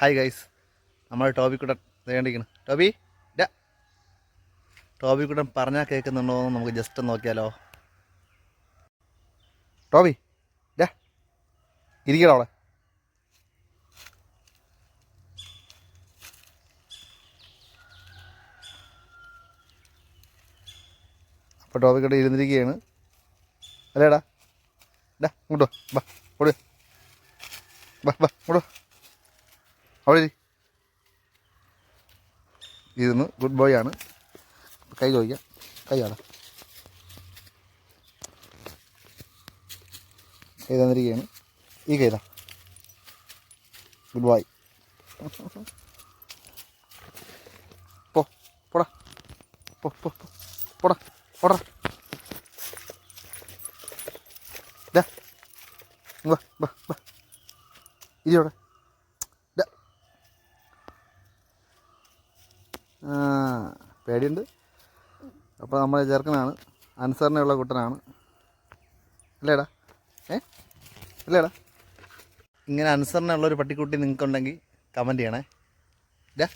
Hi guys നമ്മൾ ടോബിക്കുട്ടൻ വേണ്ടിക്കണം Toby ഡാ. ടോബിക്കുട്ടൻ പറഞ്ഞാൽ കേൾക്കുന്നുണ്ടോ എന്ന് നമുക്ക് ജസ്റ്റ് നോക്കിയാലോ. ടോബി ഡാ. ഇരിക്കണോ അവിടെ. അപ്പോൾ ടോബിക്കുട്ടൻ ഇരുന്നിരിക്കുകയാണ്. അല്ലേടാ ഡാ? ഇങ്ങോട്ട് ബാ വാ വാ ഇങ്ങോട്ട് വാ. അവിടെ ഇരി. ഇരുന്ന്. ഗുഡ് ബോയ് ആണ്. കൈ ചോദിക്കാം. കൈ ആടാ കൈ തന്നിരിക്കുകയാണ് ഈ കൈതാ ഗുഡ് ബോയ് പോ പോടാ. പോ പോ. പോടാ പോടാ ഡാ പേടിയുണ്ട്. അപ്പോൾ നമ്മളെ ചെറുക്കനാണ്. അനുസരണയുള്ള കുട്ടനാണ്. അല്ലേടാ ഏ? അല്ലേടാ ഇങ്ങനെ അനുസരണയുള്ള ഒരു പട്ടിക്കുട്ടി നിങ്ങൾക്കുണ്ടെങ്കിൽ കമന്റ് ചെയ്യണേ. ഇതാ